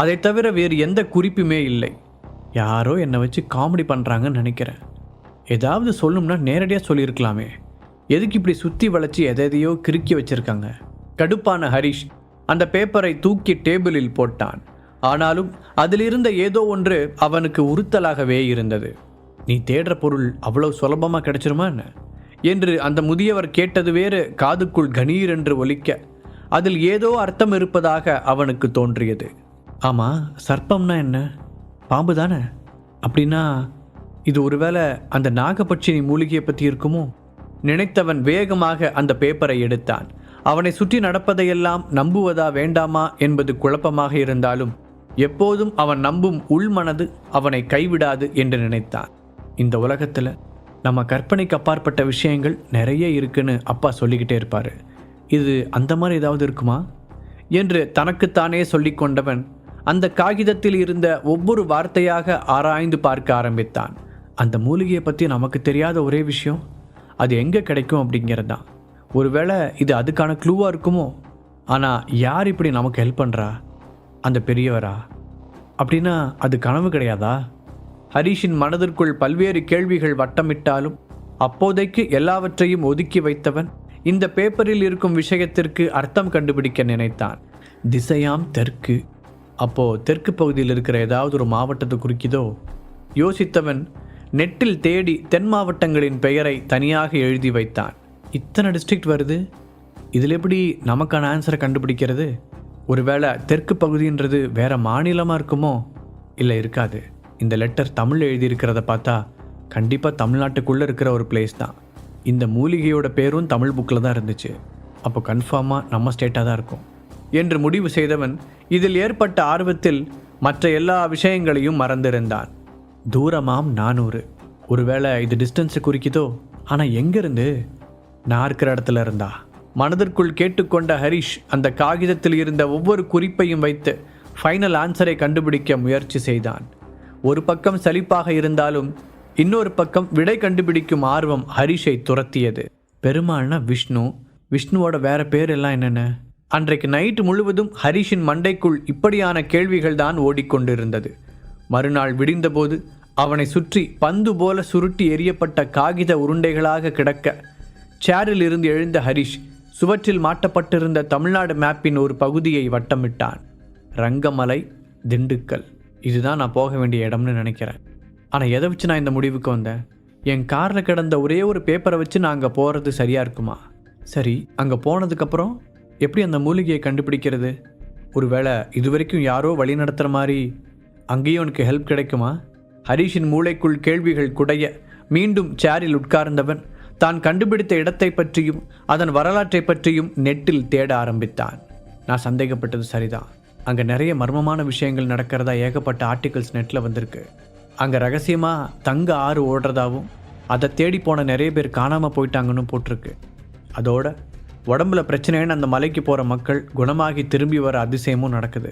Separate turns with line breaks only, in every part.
அதை தவிர வேறு எந்த குறிப்புமே இல்லை. யாரோ என்னை வச்சு காமெடி பண்ணுறாங்கன்னு நினைக்கிறேன். ஏதாவது சொல்லணும்னா நேரடியாக சொல்லியிருக்கலாமே. எதுக்கு இப்படி சுற்றி வளைச்சி எதையோ கிறுக்கி வச்சிருக்காங்க? கடுப்பான ஹரிஷ் அந்த பேப்பரை தூக்கி டேபிளில் போட்டான். ஆனாலும் அதிலிருந்த ஏதோ ஒன்று அவனுக்கு உறுத்தலாகவே இருந்தது. நீ தேடுற பொருள் அவ்வளவு சுலபமாக கிடைச்சிருமா என்ன? என்று அந்த முதியவர் கேட்டது வேறு காதுக்குள் கணீர் என்று ஒலிக்க. அதில் ஏதோ அர்த்தம் இருப்பதாக அவனுக்கு தோன்றியது. ஆமாம் சர்ப்பம்னா என்ன? பாம்பு தானே? அப்படின்னா இது ஒருவேளை அந்த நாகபட்சினி மூலிகையை பற்றி இருக்குமோ? நினைத்தவன் வேகமாக அந்த பேப்பரை எடுத்தான். அவனை சுற்றி நடப்பதையெல்லாம் நம்புவதா வேண்டாமா என்பது குழப்பமாக இருந்தாலும் எப்போதும் அவன் நம்பும் உள்மனது அவனை கைவிடாது என்று நினைத்தான். இந்த உலகத்தில் நம்ம கற்பனைக்கு அப்பாற்பட்ட விஷயங்கள் நிறைய இருக்குன்னு அப்பா சொல்லிக்கிட்டே இருப்பார். இது அந்த மாதிரி ஏதாவது இருக்குமா? என்று தனக்குத்தானே சொல்லிக்கொண்டவன் அந்த காகிதத்தில் இருந்த ஒவ்வொரு வார்த்தையாக ஆராய்ந்து பார்க்க ஆரம்பித்தான். அந்த மூலிகையை பற்றி நமக்கு தெரியாத ஒரே விஷயம் அது எங்கே கிடைக்கும் அப்படிங்கிறது தான். ஒருவேளை இது அதுக்கான க்ளூவாக இருக்குமோ? ஆனால் யார் இப்படி நமக்கு ஹெல்ப் பண்ணுறா அந்த பெரியவரா? அப்படின்னா அது கனவு கிடையாதா? ஹரிஷின் மனதிற்குள் பல்வேறு கேள்விகள் வட்டமிட்டாலும் அப்போதைக்கு எல்லாவற்றையும் ஒதுக்கி வைத்தவன் இந்த பேப்பரில் இருக்கும் விஷயத்திற்கு அர்த்தம் கண்டுபிடிக்க நினைத்தான். திசையாம் தெற்கு அப்போது தெற்கு பகுதியில் இருக்கிற ஏதாவது ஒரு மாவட்டத்தை குறிக்குதோ? யோசித்தவன் நெட்டில் தேடி தென் மாவட்டங்களின் பெயரை தனியாக எழுதி வைத்தான். இத்தனை டிஸ்ட்ரிக்ட் வருது? இதில் எப்படி நமக்கான ஆன்சரை கண்டுபிடிக்கிறது? ஒருவேளை தெற்கு பகுதின்றது வேற மாநிலமாக இருக்குமோ? இல்லை இருக்காது. இந்த லெட்டர் தமிழ் எழுதியிருக்கிறத பார்த்தா கண்டிப்பாக தமிழ்நாட்டுக்குள்ளே இருக்கிற ஒரு பிளேஸ் தான். இந்த மூலிகையோட பேரும் தமிழ் புக்கில் தான் இருந்துச்சு. அப்போ கன்ஃபார்மாக நம்ம ஸ்டேட்டாக தான் இருக்கும். என்று முடிவு செய்தவன் இதில் ஏற்பட்ட ஆர்வத்தில் மற்ற எல்லா விஷயங்களையும் மறந்திருந்தான். தூரமாம் நானூறு. ஒருவேளை இது டிஸ்டன்ஸை குறிக்குதோ? ஆனால் எங்கேருந்து? நான் இருக்கிற இடத்துல இருந்தா. மனதிற்குள் கேட்டுக்கொண்ட ஹரிஷ் அந்த காகிதத்தில் இருந்த ஒவ்வொரு குறிப்பையும் வைத்து ஃபைனல் ஆன்சரை கண்டுபிடிக்க முயற்சி செய்தான். ஒரு பக்கம் சலிப்பாக இருந்தாலும் இன்னொரு பக்கம் விடை கண்டுபிடிக்கும் ஆர்வம் ஹரிஷை துரத்தியது. பெருமாள்னா விஷ்ணு. விஷ்ணுவோட வேற பேர் எல்லாம் என்னென்ன? அன்றைக்கு நைட்டு முழுவதும் ஹரிஷின் மண்டைக்குள் இப்படியான கேள்விகள் தான் ஓடிக்கொண்டிருந்தது. மறுநாள் விடிந்தபோது அவனை சுற்றி பந்து போல சுருட்டி எரியப்பட்ட காகித உருண்டைகளாக கிடக்க சேரில் இருந்து எழுந்த ஹரிஷ் சுவற்றில் மாட்டப்பட்டிருந்த தமிழ்நாடு மேப்பின் ஒரு பகுதியை வட்டமிட்டான். ரங்கமலை திண்டுக்கல். இதுதான் நான் போக வேண்டிய இடம்னு நினைக்கிறேன். ஆனால் எதை வச்சு நான் இந்த முடிவுக்கு வந்தேன்? என் காரில் கிடந்த ஒரே ஒரு பேப்பரை வச்சு நான் அங்கே போகிறது சரியாக இருக்குமா? சரி அங்கே போனதுக்கப்புறம்? எப்படி அந்த மூலிகையை கண்டுபிடிக்கிறது? ஒருவேளை இது வரைக்கும் யாரோ வழி நடத்துகிற மாதிரி அங்கேயும் உனக்கு ஹெல்ப் கிடைக்குமா? ஹரிஷின் மூளைக்குள் கேள்விகள் குடைய மீண்டும் சேரில் உட்கார்ந்தவன் தான் கண்டுபிடித்த இடத்தை பற்றியும் அதன் வரலாற்றை பற்றியும் நெட்டில் தேட ஆரம்பித்தான். நான் சந்தேகப்பட்டது சரிதான். அங்கே நிறைய மர்மமான விஷயங்கள் நடக்கிறதா ஏகப்பட்ட ஆர்டிகல்ஸ் நெட்டில் வந்திருக்கு. அங்கே ரகசியமாக தங்க ஆறு ஓடுறதாவும் அதை தேடி போன நிறைய பேர் காணாமல் போயிட்டாங்கன்னு போட்டிருக்கு. அதோட உடம்புல பிரச்சனைன்னு அந்த மலைக்கு போகிற மக்கள் குணமாகி திரும்பி வர அதிசயமும் நடக்குது.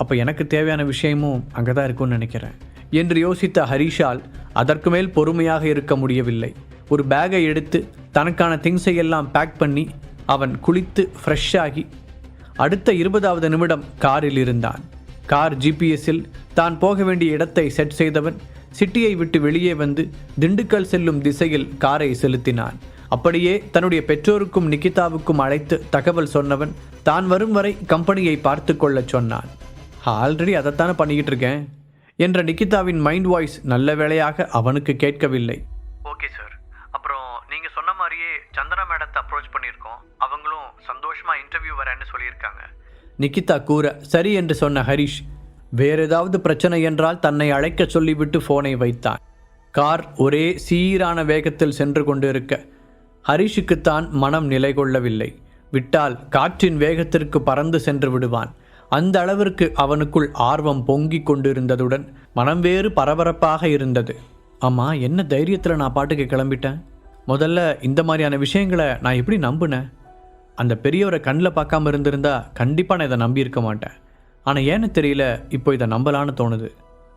அப்போ எனக்கு தேவையான விஷயமும் அங்கே தான் இருக்கும்னு நினைக்கிறேன். என்று யோசித்த ஹரிஷால் அதற்கு மேல் பொறுமையாக இருக்க முடியவில்லை. ஒரு பேக்கை எடுத்து தனக்கான திங்ஸை எல்லாம் பேக் பண்ணி அவன் குளித்து ஃப்ரெஷ்ஷாகி அடுத்த இருபதாவது நிமிடம் காரில் இருந்தான். கார் ஜிபிஎஸ்ஸில் தான் போக வேண்டிய இடத்தை செட் செய்தவன் சிட்டியை விட்டு வெளியே வந்து திண்டுக்கல் செல்லும் திசையில் காரை செலுத்தினான். அப்படியே தன்னுடைய பெற்றோருக்கும் நிகிதாவுக்கும் அழைத்து தகவல் சொன்னவன் தான் வரும் வரை கம்பெனியை பார்த்து கொள்ளச் சொன்னான். ஆல்ரெடி அதைத்தானே பண்ணிக்கிட்டு இருக்கேன் என்ற நிகிதாவின் மைண்ட் வாய்ஸ் நல்ல வேளையாக அவனுக்கு கேட்கவில்லை. Okay sir. அப்புறம் நீங்கள் சொன்ன மாதிரியே சந்தனா மேடத்தை அப்ரோச் பண்ணியிருக்கோம். அவங்களும் சந்தோஷமாக இன்டர்வியூ வரேன்னு சொல்லியிருக்காங்க. நிகிதா கூற சரி என்று சொன்ன ஹரிஷ் வேற ஏதாவது பிரச்சனை என்றால் தன்னை அழைக்க சொல்லிவிட்டு ஃபோனை வைத்தான். கார் ஒரே சீரான வேகத்தில் சென்று கொண்டிருக்க ஹரிஷுக்குத்தான் மனம் நிலை கொள்ளவில்லை விட்டால் காற்றின் வேகத்திற்கு பறந்து சென்று விடுவான். அந்த அளவிற்கு அவனுக்குள் ஆர்வம் பொங்கிக் கொண்டிருந்ததுடன் மனம் வேறு பரபரப்பாக இருந்தது. ஆமாம் என்ன தைரியத்தில் நான் பாட்டுக்கு கிளம்பிட்டேன்? முதல்ல இந்த மாதிரியான விஷயங்களை நான் எப்படி நம்பினேன்? அந்த பெரியவரை கண்ணில் பார்க்காம இருந்திருந்தா கண்டிப்பாக நான் இதை நம்பியிருக்க மாட்டேன். ஆனால் ஏன்னு தெரியல இப்போ இதை நம்பலான்னு தோணுது.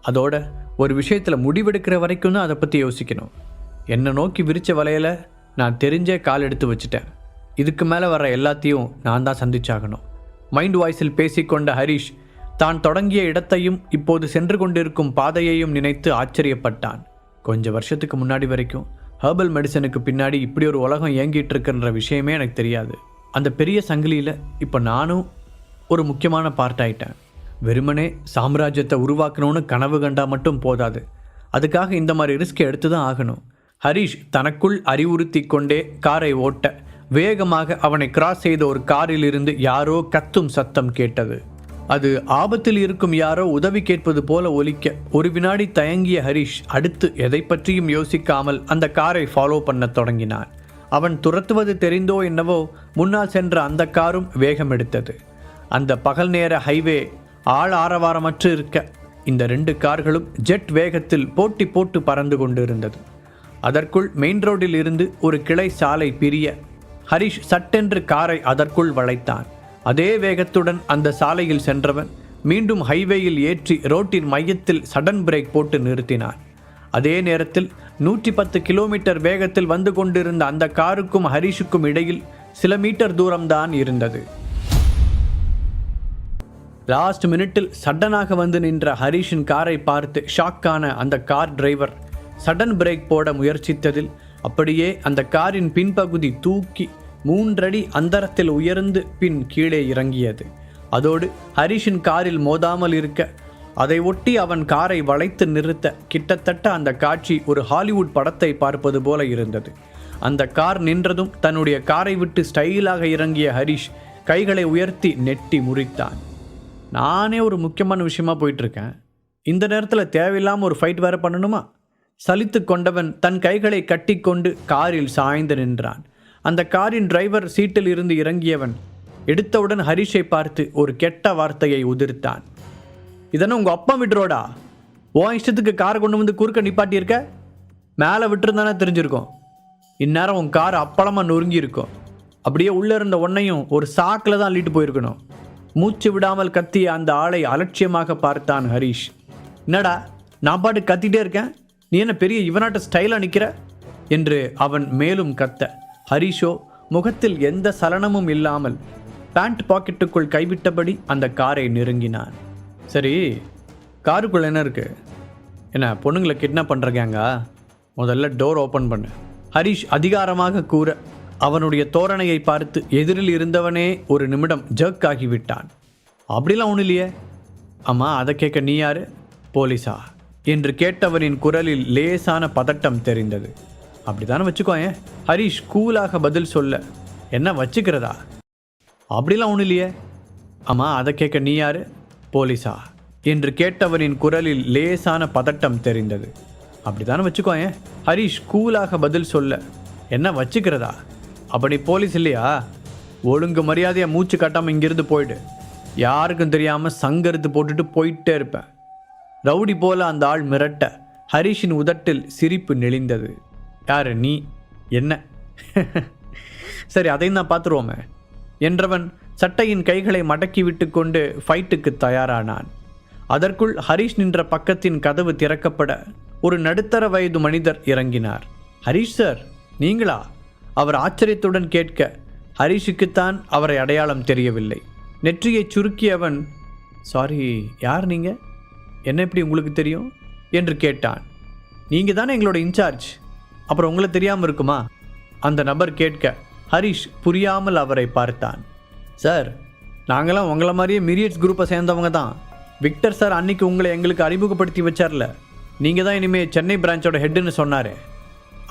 அதோட ஒரு விஷயத்தில் முடிவெடுக்கிற வரைக்கும் தான் அதை பற்றி யோசிக்கணும். என்னை நோக்கி விரித்த வலையில நான் தெரிஞ்சே கால் எடுத்து வச்சுட்டேன். இதுக்கு மேலே வர எல்லாத்தையும் நான் தான் சந்திச்சாகணும். மைண்ட் வாய்ஸில் பேசிக்கொண்ட ஹரிஷ் தான் தொடங்கிய இடத்தையும் இப்போது சென்று கொண்டிருக்கும் பாதையையும் நினைத்து ஆச்சரியப்பட்டான். கொஞ்ச வருஷத்துக்கு முன்னாடி வரைக்கும் ஹர்பல் மெடிசனுக்கு பின்னாடி இப்படி ஒரு உலகம் இயங்கிட்டு இருக்குன்ற விஷயமே எனக்கு தெரியாது. அந்த பெரிய சங்கிலியில் இப்போ நானும் ஒரு முக்கியமான பார்ட் ஆயிட்டேன். வெறுமனே சாம்ராஜ்யத்தை உருவாக்கணும்னு கனவு கண்டா மட்டும் போதாது. அதுக்காக இந்த மாதிரி ரிஸ்க் எடுத்து தான் ஆகணும். ஹரிஷ் தனக்குள் அறிவுறுத்தி கொண்டே காரை ஓட்ட வேகமாக அவனை கிராஸ் செய்த ஒரு காரிலிருந்து யாரோ கத்தும் சத்தம் கேட்டது. அது ஆபத்தில் இருக்கும் யாரோ உதவி கேட்பது போல ஒலிக்க ஒரு வினாடி தயங்கிய ஹரிஷ் அடுத்து எதை பற்றியும் யோசிக்காமல் அந்த காரை ஃபாலோ பண்ணத் தொடங்கினான். அவன் துரத்துவது தெரிந்தோ என்னவோ முன்னால் சென்ற அந்த காரும் வேகம் எடுத்தது. அந்த பகல் நேர ஹைவே ஆள் ஆரவாரமற்று இருக்க இந்த ரெண்டு கார்களும் ஜெட் வேகத்தில் போட்டி போட்டு பறந்து கொண்டிருந்தது. அதற்குள் மெயின் ரோடில் இருந்து ஒரு கிளை சாலை பிரிய ஹரிஷ் சட்டென்று காரை அதற்குள் வளைத்தான். அதே வேகத்துடன் அந்த சாலையில் சென்றவன் மீண்டும் ஹைவேயில் ஏற்றி ரோட்டின் மையத்தில் சடன் பிரேக் போட்டு நிறுத்தினான். அதே நேரத்தில் நூற்றி பத்து கிலோமீட்டர் வேகத்தில் வந்து கொண்டிருந்த அந்த காருக்கும் ஹரிஷுக்கும் இடையில் சில மீட்டர் தூரம்தான் இருந்தது. லாஸ்ட் மினிட்டில் சடனாக வந்து நின்ற ஹரிஷின் காரை பார்த்து ஷாக்கான அந்த கார் டிரைவர் சடன் பிரேக் போட முயற்சித்ததில் அப்படியே அந்த காரின் பின்பகுதி தூக்கி மூன்றடி அந்தரத்தில் உயர்ந்து பின் கீழே இறங்கியது. அதோடு ஹரிஷின் காரில் மோதாமல் இருக்க அதை ஒட்டி அவன் காரை வளைத்து நிறுத்த கிட்டத்தட்ட அந்த காட்சி ஒரு ஹாலிவுட் படத்தை பார்ப்பது போல இருந்தது. அந்த கார் நின்றதும் தன்னுடைய காரை விட்டு ஸ்டைலாக இறங்கிய ஹரிஷ் கைகளை உயர்த்தி நெட்டி முறித்தான். நானே ஒரு முக்கியமான விஷயமா போயிட்டுருக்கேன். இந்த நேரத்தில் தேவையில்லாமல் ஒரு ஃபைட் வேறு பண்ணணுமா? சலித்து கொண்டவன் தன் கைகளை கட்டிக்கொண்டு காரில் சாய்ந்து நின்றான். அந்த காரின் டிரைவர் சீட்டில் இருந்து இறங்கியவன் எடுத்தவுடன் ஹரிஷை பார்த்து ஒரு கெட்ட வார்த்தையை உதிர்த்தான். இதென்ன உங்கள் அப்பா விட்டுறோடா ஓ இஷ்டத்துக்கு காரை கொண்டு வந்து குறுக்க நிப்பாட்டியிருக்க? மேலே விட்டுருந்தானே தெரிஞ்சிருக்கும்? இந்நேரம் உன் கார் அப்பளமாக நொறுங்கி இருக்கும் அப்படியே உள்ளே இருந்த ஒன்னையும் ஒரு சாக்கில் தான் அள்ளிட்டு போயிருக்கணும். மூச்சு விடாமல் கத்திய அந்த ஆளை அலட்சியமாக பார்த்தான் ஹரிஷ். என்னடா நான் பாட்டு கத்திட்டே இருக்கேன்? நீ என்ன பெரிய இவனாட்ட ஸ்டைலாக நிற்கிற என்று அவன் மேலும் கத்த. ஹரிஷோ முகத்தில் எந்த சலனமும் இல்லாமல் பேண்ட் பாக்கெட்டுக்குள் கைவிட்டபடி அந்த காரை நெருங்கினான். சரி காருக்குள்ள என்ன இருக்கு? என்ன பொண்ணுங்களை கிட்னாப் பண்ணுறக்கேங்கா முதல்ல டோர் ஓப்பன் பண்ணு. ஹரிஷ் அதிகாரமாக கூற அவனுடைய தோரணையை பார்த்து எதிரில் இருந்தவனே ஒரு நிமிடம் ஜர்க் ஆகிவிட்டான். அப்படிலாம் ஒன்றும் இல்லையே. ஆமாம் அதை கேட்க நீ யாரு? போலீஸா? என்று கேட்டவரின் குரலில் லேசான பதட்டம் தெரிந்தது. அப்படித்தானே வச்சுக்கோயேன். ஹரிஷ் கூலாக பதில் சொல்ல என்ன வச்சுக்கிறதா? அப்படிலாம் ஒன்றும் இல்லையே. ஆமாம் அதை கேட்க நீ யாரு? போலீஸா? என்று கேட்டவரின் குரலில் லேசான பதட்டம் தெரிந்தது. அப்படித்தானே வச்சுக்கோயேன். ஹரிஷ் கூலாக பதில் சொல்ல என்ன வச்சுக்கிறதா? அப்படி போலீஸ் இல்லையா? ஒழுங்கு மரியாதையாக மூச்சு கட்டாமல் இங்கிருந்து போயிடு. யாருக்கும் தெரியாமல் சங்கருத்து போட்டுட்டு போயிட்டே இருப்பேன். ரவுடி போல அந்த ஆள் மிரட்ட ஹரிஷின் உதட்டில் சிரிப்பு நெளிந்தது. யாரு நீ? என்ன? சரி அதையும் தான் பார்த்துருவோமே என்றவன் சட்டையின் கைகளை மடக்கி விட்டு கொண்டு ஃபைட்டுக்கு தயாரானான். அதற்குள் ஹரிஷ் நின்ற பக்கத்தின் கதவு திறக்கப்பட ஒரு நடுத்தர வயது மனிதர் இறங்கினார். ஹரிஷ் சார் நீங்களா? அவர் ஆச்சரியத்துடன் கேட்க ஹரிஷுக்குத்தான் அவரை அடையாளம் தெரியவில்லை. நெற்றியை சுருக்கியவன் சாரி யார் நீங்கள் என்ன எப்படி உங்களுக்கு தெரியும்? என்று கேட்டான். நீங்க தானே எங்களோட இன்சார்ஜ். அப்புறம் உங்களை தெரியாமல் இருக்குமா? அந்த நபர் கேட்க ஹரிஷ் புரியாமல் அவரை பார்த்தான். சார் நாங்களாம் உங்களை மாதிரியே மிரியட்ஸ் குரூப்பை சேர்ந்தவங்க தான். விக்டர் சார் அன்னைக்கு உங்களை எங்களுக்கு அறிமுகப்படுத்தி வச்சார்ல. நீங்கள் தான் இனிமேல் சென்னை பிரான்ச்சோட ஹெட்டுன்னு சொன்னார்.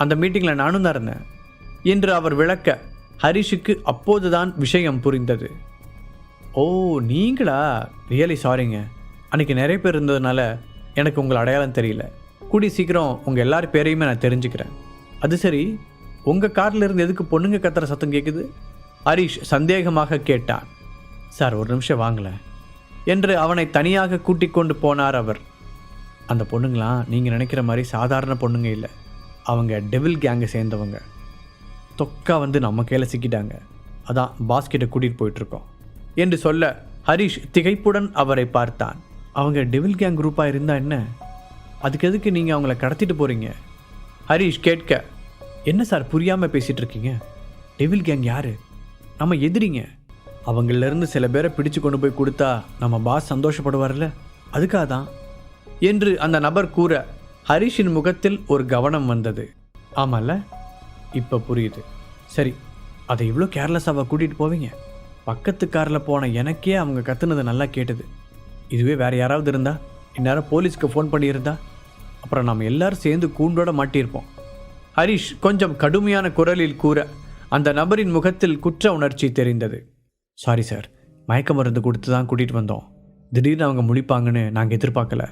அந்த மீட்டிங்கில் நானும் தான் இருந்தேன். என்று அவர் விளக்க ஹரிஷுக்கு அப்போதுதான் விஷயம் புரிந்தது. ஓ நீங்களா? ரியலி சாரிங்க. அன்றைக்கி நிறைய பேர் இருந்ததுனால எனக்கு உங்கள் அடையாளம் தெரியல. கூடி சீக்கிரம் உங்கள் எல்லார் பேரையுமே நான் தெரிஞ்சுக்கிறேன். அது சரி உங்கள் காரில் இருந்து எதுக்கு பொண்ணுங்க கத்துற சத்தம் கேட்குது ஹரிஷ் சந்தேகமாக கேட்டான். சார் ஒரு நிமிஷம் வாங்கலை என்று அவனை தனியாக கூட்டிக் கொண்டு போனார் அவர். அந்த பொண்ணுங்களாம் நீங்கள் நினைக்கிற மாதிரி சாதாரண பொண்ணுங்க இல்லை. அவங்க டெவில் கேங்கை சேர்ந்தவங்க. தொக்கா வந்து நம்ம கையில் சிக்கிட்டாங்க. அதான் பாஸ்கெட்டை கூட்டிகிட்டு போயிட்டுருக்கோம் என்று சொல்ல ஹரிஷ் திகைப்புடன் அவரை பார்த்தான். அவங்க டெவில் கேங் குரூப்பாக இருந்தால் என்ன? அதுக்கு எதுக்கு நீங்கள் அவங்கள கடத்திட்டு போகிறீங்க ஹரிஷ் கேட்க. என்ன சார் புரியாமல் பேசிகிட்டு இருக்கீங்க? டெவில் கேங் யார்? நம்ம எதிரிங்க. அவங்களிருந்து சில பேரை பிடிச்சு கொண்டு போய் கொடுத்தா நம்ம பாஸ் சந்தோஷப்படுவார்ல? அதுக்காக தான். என்று அந்த நபர் கூற ஹரிஷின் முகத்தில் ஒரு கவனம் வந்தது. ஆமாம்ல இப்போ புரியுது. சரி அதை இவ்வளோ கேர்லெஸ்ஸாக கூட்டிகிட்டு போவீங்க? பக்கத்து காரில் போன எனக்கே அவங்க கத்துனது நல்லா கேட்டது. இதுவே வேறு யாராவது இருந்தா? இந்நேரம் போலீஸ்க்கு ஃபோன் பண்ணியிருந்தா? அப்புறம் நாம் எல்லாரும் சேர்ந்து கூண்டோட மாட்டியிருப்போம். ஹரிஷ் கொஞ்சம் கடுமையான குரலில் கூற அந்த நபரின் முகத்தில் குற்ற உணர்ச்சி தெரிந்தது. சாரி சார் மயக்க மருந்து கொடுத்து தான் கூட்டிகிட்டு வந்தோம். திடீர்னு அவங்க முழிப்பாங்கன்னு நாங்கள் எதிர்பார்க்கல.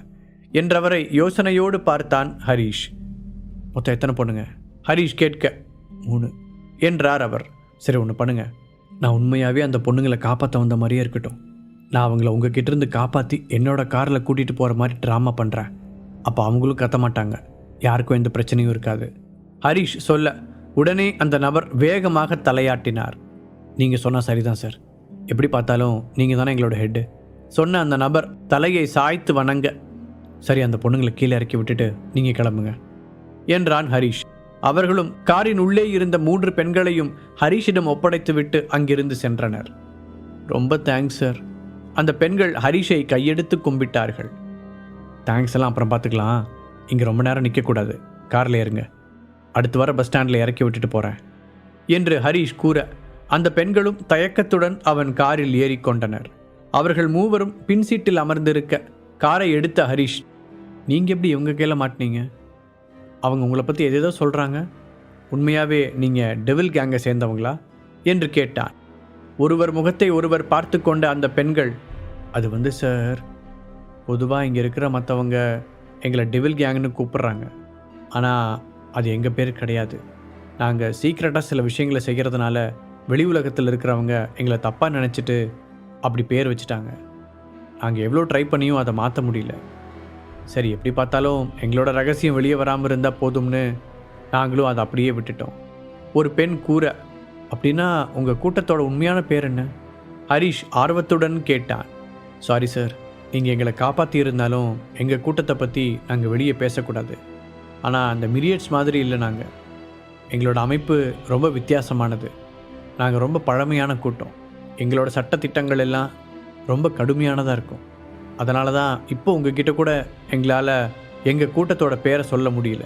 என்றவரை யோசனையோடு பார்த்தான் ஹரிஷ். மொத்தம் எத்தனை பொண்ணுங்க? ஹரிஷ் கேட்க. மூணு. என்றார் அவர். சரி ஒன்று பண்ணுங்க. நான் உண்மையாகவே அந்த பொண்ணுங்களை காப்பாற்ற வந்த மாதிரியே இருக்கட்டும். நான் அவங்கள உங்ககிட்ட இருந்து காப்பாற்றி என்னோட காரில் கூட்டிகிட்டு போகிற மாதிரி ட்ராமா பண்ணுறேன் அப்போ அவங்களும் கத்த மாட்டாங்க. யாருக்கும் எந்த பிரச்சனையும் இருக்காது. ஹரிஷ் சொல்ல. உடனே அந்த நபர் வேகமாக தலையாட்டினார். நீங்கள் சொன்னால் சரிதான் சார். எப்படி பார்த்தாலும் நீங்கள் தானே எங்களோட ஹெட்டு சொன்ன அந்த நபர் தலையை சாய்த்து வணங்க. சரி அந்த பொண்ணுங்களை கீழே இறக்கி விட்டுட்டு நீங்கள் கிளம்புங்க என்றான் ஹரிஷ். அவர்களும் காரின் உள்ளே இருந்த மூன்று பெண்களையும் ஹரிஷிடம் ஒப்படைத்துவிட்டு அங்கிருந்து சென்றனர். ரொம்ப தேங்க்ஸ் சார் அந்த பெண்கள் ஹரிஷை கையெடுத்து கும்பிட்டார்கள். தேங்க்ஸ் எல்லாம் அப்புறம் பார்த்துக்கலாம். இங்கே ரொம்ப நேரம் நிற்கக்கூடாது காரில் ஏறுங்க. அடுத்து வர பஸ் ஸ்டாண்டில் இறக்கி விட்டுட்டு போகிறேன் என்று ஹரிஷ் கூற அந்த பெண்களும் தயக்கத்துடன் அவன் காரில் ஏறிக்கொண்டனர் அவர்கள் மூவரும் பின் சீட்டில் அமர்ந்திருக்க காரை எடுத்த ஹரிஷ் நீங்கள் எப்படி இவங்க கையில் மாட்டினீங்க? அவங்க உங்களை பற்றி எதேதோ சொல்கிறாங்க உண்மையாகவே நீங்கள் டெவில் கேங்கை சேர்ந்தவங்களா? என்று கேட்டான். ஒருவர் முகத்தை ஒருவர் பார்த்து கொண்ட அந்த பெண்கள் அது வந்து சார் பொதுவாக இங்கே இருக்கிற மற்றவங்க எங்களை டெவில் கேங்னு கூப்பிட்றாங்க. ஆனால் அது எங்கள் பேர் கிடையாது. நாங்கள் சீக்ரெட்டாக சில விஷயங்களை செய்கிறதுனால வெளி உலகத்தில் இருக்கிறவங்க எங்களை தப்பாக நினச்சிட்டு அப்படி பேர் வச்சுட்டாங்க. நாங்கள் எவ்வளோ ட்ரை பண்ணியும் அதை மாற்ற முடியல. சரி எப்படி பார்த்தாலும் எங்களோட ரகசியம் வெளியே வராமல் இருந்தால் போதும்னு நாங்களும் அதை அப்படியே விட்டுட்டோம். ஒரு பெண் கூற அப்படின்னா உங்கள் கூட்டத்தோட உண்மையான பேர் என்ன? ஹரிஷ் ஆர்வத்துடன் கேட்டான். சாரி சார் நீங்கள் எங்களை காப்பாற்றியிருந்தாலும் எங்கள் கூட்டத்தை பற்றி நாங்கள் வெளியே பேசக்கூடாது. ஆனால் அந்த மிரியட்ஸ் மாதிரி இல்லை நாங்கள் எங்களோட அமைப்பு ரொம்ப வித்தியாசமானது. நாங்கள் ரொம்ப பழமையான கூட்டம். எங்களோட சட்டத்திட்டங்கள் எல்லாம் ரொம்ப கடுமையானதாக இருக்கும். அதனால தான் இப்போ உங்ககிட்ட கூட எங்களால் எங்கள் கூட்டத்தோட பேரை சொல்ல முடியல.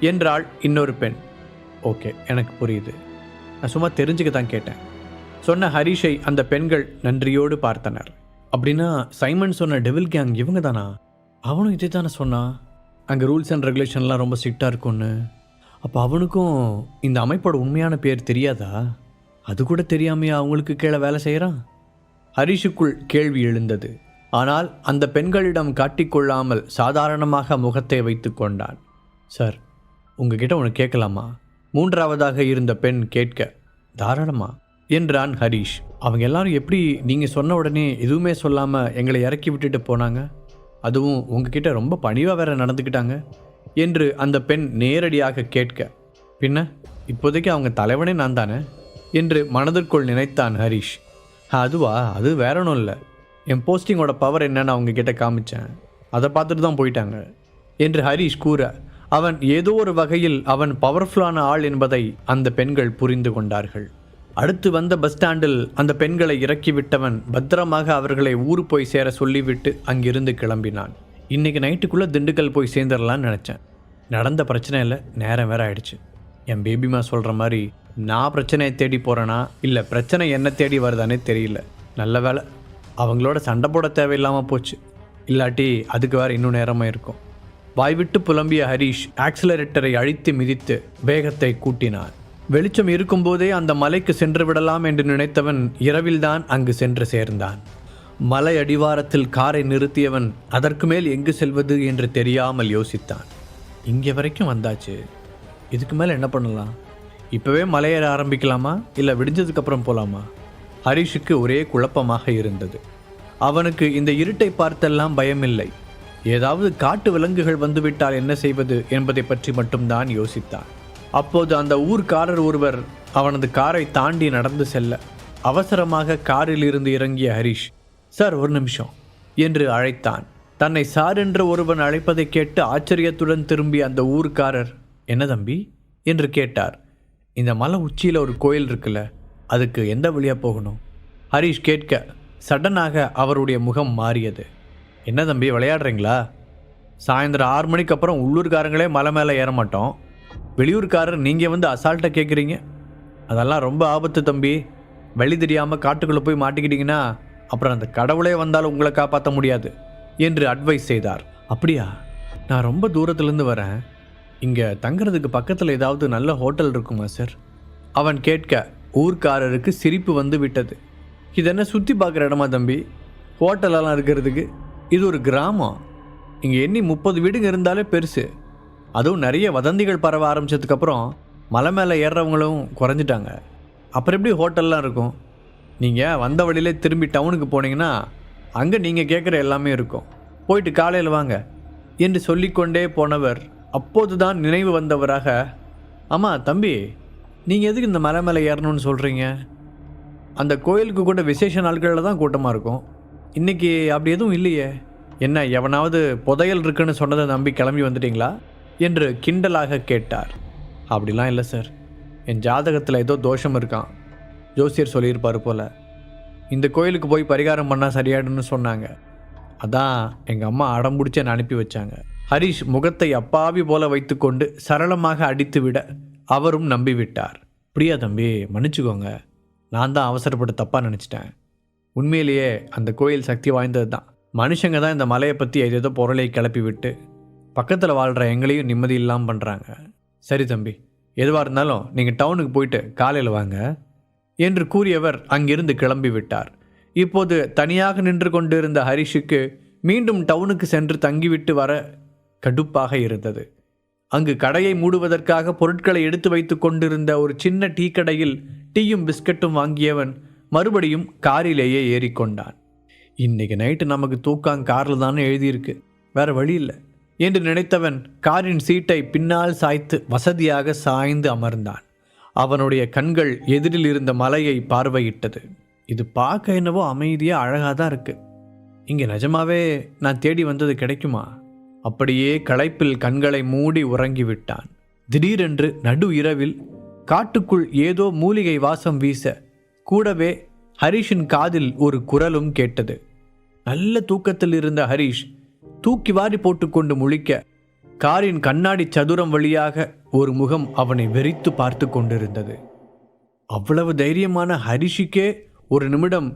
என்றாள் இன்னொரு பெண். ஓகே எனக்கு புரியுது. நான் சும்மா தெரிஞ்சுக்க தான் கேட்டேன். சொன்ன ஹரிஷை அந்த பெண்கள் நன்றியோடு பார்த்தனர். அப்படின்னா சைமன் சொன்ன டெவில் கேங் இவங்க தானா அவனும் இதே தானே சொன்னான் அங்கே ரூல்ஸ் அண்ட் ரெகுலேஷன்லாம் ரொம்ப ஸ்ட்ரிக்டாக இருக்கும்னு. அப்போ அவனுக்கும் இந்த அமைப்போட உண்மையான பேர் தெரியாதா? அது கூட தெரியாமையா அவங்களுக்கு கீழே வேலை செய்கிறான் ஹரிஷுக்குள் கேள்வி எழுந்தது. ஆனால் அந்த பெண்களிடம் காட்டிக்கொள்ளாமல் சாதாரணமாக முகத்தை வைத்து கொண்டான். சார் உங்ககிட்ட ஒன்று கேட்கலாமா? மூன்றாவதாக இருந்த பெண் கேட்க தாராளமா? என்றான் ஹரிஷ். அவங்க எல்லாரும் எப்படி நீங்கள் சொன்ன உடனே எதுவுமே சொல்லாமல் எங்களை இறக்கி விட்டுட்டு போனாங்க? அதுவும் உங்ககிட்ட ரொம்ப பணிவாக வேற நடந்துக்கிட்டாங்க? என்று அந்த பெண் நேரடியாக கேட்க பின்ன இப்போதைக்கு அவங்க தலைவனே நான் தானே? என்று மனதிற்குள் நினைத்தான் ஹரிஷ். அதுவா? அது வேற ஒன்றும் இல்லை. என் போஸ்டிங்கோட பவர் என்னன்னு அவங்க கிட்ட காமிச்சேன். அதை பார்த்துட்டு தான் போயிட்டாங்க. என்று ஹரிஷ் கூற அவன் ஏதோ ஒரு வகையில் அவன் பவர்ஃபுல்லான ஆள் என்பதை அந்த பெண்கள் புரிந்து கொண்டார்கள். அடுத்து வந்த பஸ் ஸ்டாண்டில் அந்த பெண்களை இறக்கிவிட்டவன் பத்திரமாக அவர்களை ஊர் போய் சேர சொல்லிவிட்டு அங்கிருந்து கிளம்பினான். இன்னைக்கு நைட்டுக்குள்ளே திண்டுக்கல் போய் சேர்ந்துடலான்னு நினச்சேன். நடந்த பிரச்சனை இல்லை நேரம் வேற ஆயிடுச்சு. என் பேபிமா சொல்கிற மாதிரி நான் பிரச்சனையை தேடி போகிறேனா இல்லை பிரச்சனை என்ன தேடி வருதானே தெரியல. நல்ல வேலை அவங்களோட சண்டை போட தேவையில்லாமல் போச்சு. இல்லாட்டி அதுக்கு வேறு இன்னும் நேரமாக இருக்கும். வாய்விட்டு புலம்பிய ஹரீஷ் ஆக்சிலரேட்டரை அழித்து மிதித்து வேகத்தை கூட்டினான். வெளிச்சம் இருக்கும்போதே அந்த மலைக்கு சென்று விடலாம் என்று நினைத்தவன் இரவில்தான் அங்கு சென்று சேர்ந்தான். மலை அடிவாரத்தில் காரை நிறுத்தியவன் அதற்கு மேல் எங்கு செல்வது என்று தெரியாமல் யோசித்தான். இங்கே வரைக்கும் வந்தாச்சு. இதுக்கு மேலே என்ன பண்ணலாம்? இப்போவே மலையேற ஆரம்பிக்கலாமா? இல்லை விடிஞ்சதுக்கப்புறம் போகலாமா ஹரிஷுக்கு ஒரே குழப்பமாக இருந்தது. அவனுக்கு இந்த இருட்டை பார்த்தெல்லாம் பயமில்லை. ஏதாவது காட்டு விலங்குகள் வந்துவிட்டால் என்ன செய்வது என்பதை பற்றி மட்டும்தான் யோசித்தான். அப்போது அந்த ஊர்க்காரர் ஒருவர் அவனது காரை தாண்டி நடந்து செல்ல அவசரமாக காரில் இருந்து இறங்கிய ஹரிஷ் சார் ஒரு நிமிஷம் என்று அழைத்தான். தன்னை சார் என்று ஒருவன் அழைப்பதை கேட்டு ஆச்சரியத்துடன் திரும்பிய அந்த ஊர்க்காரர் என்ன தம்பி? என்று கேட்டார். இந்த மலை உச்சியில் ஒரு கோயில் இருக்குல்ல அதுக்கு எந்த வழியாக போகணும்? ஹரிஷ் கேட்க சடனாக அவருடைய முகம் மாறியது. என்ன தம்பி விளையாடுறீங்களா? சாயந்தரம் ஆறு மணிக்கு அப்புறம் உள்ளூர்காரங்களே மலை மேலே ஏற மாட்டோம். வெளியூர்காரர் நீங்கள் வந்து அசால்ட்டாக கேட்குறீங்க அதெல்லாம் ரொம்ப ஆபத்து தம்பி. வழி தெரியாமல் காட்டுக்குள்ளே போய் மாட்டிக்கிட்டீங்கன்னா அப்புறம் அந்த கடவுளே வந்தாலும் உங்களை காப்பாற்ற முடியாது என்று அட்வைஸ் செய்தார். அப்படியா? நான் ரொம்ப தூரத்துலேருந்து வரேன். இங்கே தங்குறதுக்கு பக்கத்தில் ஏதாவது நல்ல ஹோட்டல் இருக்குமா சார் அவன் கேட்க ஊர்க்காரருக்கு சிரிப்பு வந்து விட்டது. இது என்ன சுற்றி பார்க்குற இடமா தம்பி? ஹோட்டலெல்லாம் இருக்கிறதுக்கு? இது ஒரு கிராமம். இங்கே எண்ணி முப்பது வீடுங்க இருந்தாலே பெருசு. அதுவும் நிறைய வதந்திகள் பரவ ஆரம்பிச்சதுக்கப்புறம் மலை மேலே ஏறுறவங்களும் குறைஞ்சிட்டாங்க. அப்புறம் எப்படி ஹோட்டல்லாம் இருக்கும்? நீங்கள் வந்த வழியிலே திரும்பி டவுனுக்கு போனீங்கன்னா அங்கே நீங்கள் கேட்குற எல்லாமே இருக்கும். போயிட்டு காலையில் வாங்க என்று சொல்லிக்கொண்டே போனவர் அப்போதுதான் நினைவு வந்தவராக ஆமாம் தம்பி நீங்கள் எதுக்கு இந்த மலை மேலே ஏறணும்னு சொல்கிறீங்க அந்த கோயிலுக்கு கூட விசேஷ நாட்களில் தான் கூட்டமாக இருக்கும். இன்னைக்கு அப்படி எதுவும் இல்லையே. என்ன எவனாவது புதையல் இருக்குன்னு சொன்னதை நம்பி கிளம்பி வந்துட்டீங்களா? என்று கிண்டலாக கேட்டார். அப்படிலாம் இல்லை சார் என் ஜாதகத்தில் ஏதோ தோஷம் இருக்கான் ஜோசியர் சொல்லியிருப்பார் போல. இந்த கோயிலுக்கு போய் பரிகாரம் பண்ணால் சரியாயிடும்னு சொன்னாங்க. அதான் எங்கள் அம்மா அடம் பிடிச்சி என்னை அனுப்பி வச்சாங்க. ஹரிஷ் முகத்தை அப்பாவி போல வைத்துக்கொண்டு சரளமாக அடித்துவிட அவரும் நம்பிவிட்டார். பிரியா தம்பி மன்னிச்சுக்கோங்க. நான் தான் அவசரப்பட்டு தப்பாக நினச்சிட்டேன். உண்மையிலேயே அந்த கோயில் சக்தி வாய்ந்தது தான் மனுஷங்க தான் இந்த மலையை பற்றி ஏதேதோ பொருளை கிளப்பி விட்டு பக்கத்தில் வாழ்கிற எங்களையும் நிம்மதி இல்லாமல் பண்ணுறாங்க சரி தம்பி எதுவாக இருந்தாலும் நீங்கள் டவுனுக்கு போயிட்டு காலையில் வாங்க என்று கூறியவர் அங்கிருந்து கிளம்பி விட்டார் இப்போது தனியாக நின்று கொண்டிருந்த ஹரிஷுக்கு மீண்டும் டவுனுக்கு சென்று தங்கிவிட்டு வர கடுப்பாக இருந்தது. அங்கு கடையை மூடுவதற்காக பொருட்களை எடுத்து வைத்து கொண்டிருந்த ஒரு சின்ன டீ கடையில் டீயும் பிஸ்கட்டும் வாங்கியவன் மறுபடியும் காரிலேயே ஏறிக்கொண்டான். இன்னைக்கு நைட்டு நமக்கு தூக்கம் காரில் தானே எழுதியிருக்கு. வேற வழி இல்லை. என்று நினைத்தவன் காரின் சீட்டை பின்னால் சாய்த்து வசதியாக சாய்ந்து அமர்ந்தான். அவனுடைய கண்கள் எதிரில் இருந்த மலையை பார்வையிட்டது. இது பார்க்க என்னவோ அமைதியாக அழகாக தான் இருக்கு. இங்கே நிஜமாவே நான் தேடி வந்தது கிடைக்குமா? அப்படியே களைப்பில் கண்களை மூடி உறங்கிவிட்டான் திடீரென்று நடு இரவில் காட்டுக்குள் ஏதோ மூலிகை வாசம் வீச கூடவே ஹரிஷின் காதில் ஒரு குரலும் கேட்டது. நல்ல தூக்கத்தில் இருந்த ஹரிஷ் தூக்கி வாரி போட்டுக்கொண்டு முழிக்க காரின் கண்ணாடி சதுரம் வழியாக ஒரு முகம் அவனை வெறித்து பார்த்து கொண்டிருந்தது. அவ்வளவு தைரியமான ஹரிஷுக்கே ஒரு நிமிடம்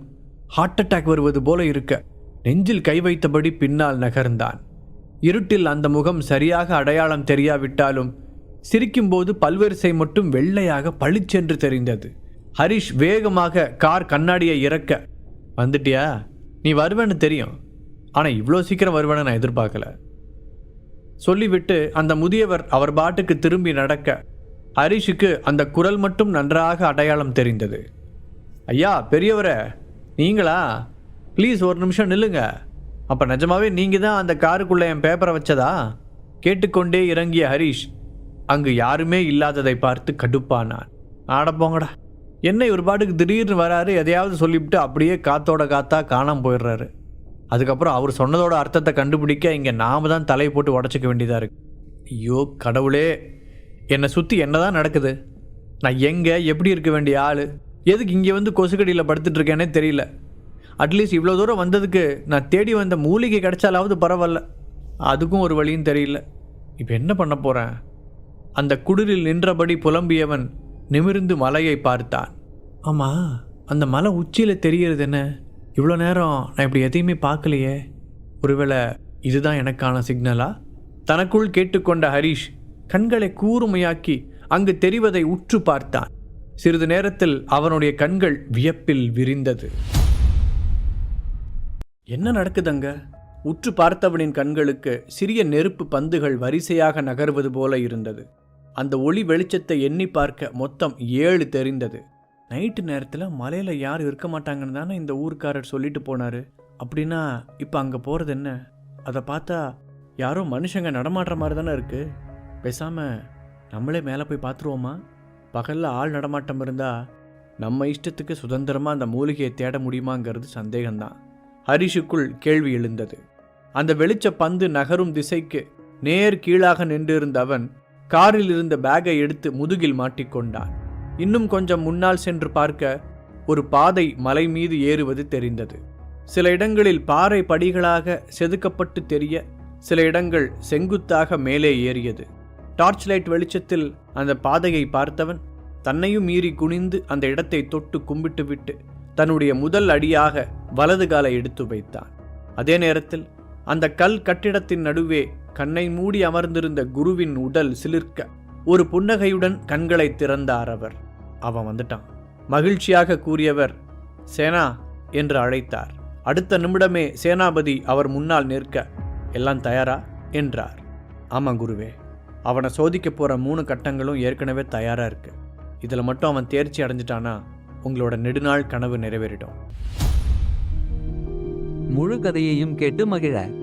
ஹார்ட் அட்டாக் வருவது போல இருக்க நெஞ்சில் கை வைத்தபடி பின்னால் நகர்ந்தான். இருட்டில் அந்த முகம் சரியாக அடையாளம் தெரியாவிட்டாலும் சிரிக்கும்போது பல்வரிசை மட்டும் வெள்ளையாக பளிச்சென்று தெரிந்தது. ஹரிஷ் வேகமாக கார் கண்ணாடியை இறக்க வந்துட்டியா? நீ வருவேன்னு தெரியும். ஆனால் இவ்வளோ சீக்கிரம் வருவேன்னு நான் எதிர்பார்க்கல. சொல்லிவிட்டு அந்த முதியவர் அவர் பாட்டுக்கு திரும்பி நடக்க ஹரிஷுக்கு அந்த குரல் மட்டும் நன்றாக அடையாளம் தெரிந்தது. ஐயா பெரியவரே நீங்களா? ப்ளீஸ் ஒரு நிமிஷம் நில்லுங்க. அப்போ நிஜமாவே நீங்கள் தான் அந்த காருக்குள்ளே என் பேப்பரை வச்சதா? கேட்டுக்கொண்டே இறங்கிய ஹரிஷ் அங்கு யாருமே இல்லாததை பார்த்து கடுப்பானான். ஆட போங்கடா. என்ன ஒரு பாட்டுக்கு திடீர்னு வராரு எதையாவது சொல்லிவிட்டு அப்படியே காத்தோட காத்தா காணாமல் போயிடுறாரு. அதுக்கப்புறம் அவர் சொன்னதோட அர்த்தத்தை கண்டுபிடிக்க இங்கே நாம தான் தலையை போட்டு உடச்சிக்க வேண்டியதாக இருக்கு. ஐயோ கடவுளே. என்னை சுற்றி என்னதான் நடக்குது? நான் எங்கே எப்படி இருக்க வேண்டிய ஆள்? எதுக்கு இங்கே வந்து கொசுக்கடியில் படுத்துட்டு இருக்கேனே தெரியல. அட்லீஸ்ட் இவ்வளோ தூரம் வந்ததுக்கு நான் தேடி வந்த மூலிகை கிடைச்சாலாவது பரவாயில்ல. அதுக்கும் ஒரு வழியும் தெரியல. இப்போ என்ன பண்ண போகிறேன் அந்த குடிலில் நின்றபடி புலம்பியவன் நிமிர்ந்து மலையை பார்த்தான். ஆமாம் அந்த மலை உச்சியில் தெரியறது என்ன இவ்வளோ நேரம் நான் இப்படி எதையுமே பார்க்கலையே. ஒருவேளை இதுதான் எனக்கான சிக்னலா? தனக்குள் கேட்டுக்கொண்ட ஹரிஷ் கண்களை கூர்மையாக்கி அங்கு தெரிவதை உற்று பார்த்தான். சிறிது நேரத்தில் அவனுடைய கண்கள் வியப்பில் விரிந்தது. என்ன நடக்குதங்க? உற்று பார்த்தவனின் கண்களுக்கு சிறிய நெருப்பு பந்துகள் வரிசையாக நகர்வது போல இருந்தது. அந்த ஒளி வெளிச்சத்தை எண்ணி பார்க்க மொத்தம் ஏழு தெரிந்தது. நைட்டு நேரத்தில் மலையில் யாரும் இருக்க மாட்டாங்கன்னு தானே இந்த ஊர்க்காரர் சொல்லிட்டு போனார். அப்படின்னா இப்போ அங்கே போகிறது என்ன? அதை பார்த்தா யாரோ மனுஷங்க நடமாடுற மாதிரி தானே இருக்குது பேசாமல் நம்மளே மேலே போய் பார்த்துருவோமா பகலில் ஆள் நடமாட்டம் இருந்தால் நம்ம இஷ்டத்துக்கு சுதந்திரமாக அந்த மூலிகையை தேட முடியுமாங்கிறது சந்தேகம்தான். ஹரிஷுக்குள் கேள்வி எழுந்தது. அந்த வெளிச்ச பந்து நகரும் திசைக்கு நேர் கீழாக நின்றிருந்த அவன் காரில் இருந்த பேக்கை எடுத்து முதுகில் மாட்டிக்கொண்டான். இன்னும் கொஞ்சம் முன்னால் சென்று பார்க்க ஒரு பாதை மலை மீது ஏறுவது தெரிந்தது. சில இடங்களில் பாறை படிகளாக செதுக்கப்பட்டு தெரிய சில இடங்கள் செங்குத்தாக மேலே ஏறியது. டார்ச் லைட் வெளிச்சத்தில் அந்த பாதையை பார்த்தவன் தன்னையும் மீறி குனிந்து அந்த இடத்தை தொட்டு கும்பிட்டுவிட்டு தன்னுடைய முதல் அடியாக வலது காலை எடுத்து வைத்தான். அதே நேரத்தில் அந்த கல் கட்டிடத்தின் நடுவே கண்ணை மூடி அமர்ந்திருந்த குருவின் உடல் சிலிர்க்க. ஒரு புன்னகையுடன் கண்களை திறந்தார் அவர். அவன் வந்துட்டான். மகிழ்ச்சியாக கூறியவர் சேனா என்று அழைத்தார். அடுத்த நிமிடமே சேனாபதி அவர் முன்னால் நிற்க எல்லாம் தயாரா? என்றார். ஆமாம் குருவே. அவனை சோதிக்க போகிற மூணு கட்டங்களும் ஏற்கனவே தயாராக இருக்கு. இதில் மட்டும் அவன் தேர்ச்சி அடைஞ்சிட்டானா உங்களோட நெடுநாள் கனவு நிறைவேறிடும்.
முழு கதையையும் கேட்டு மகிழ.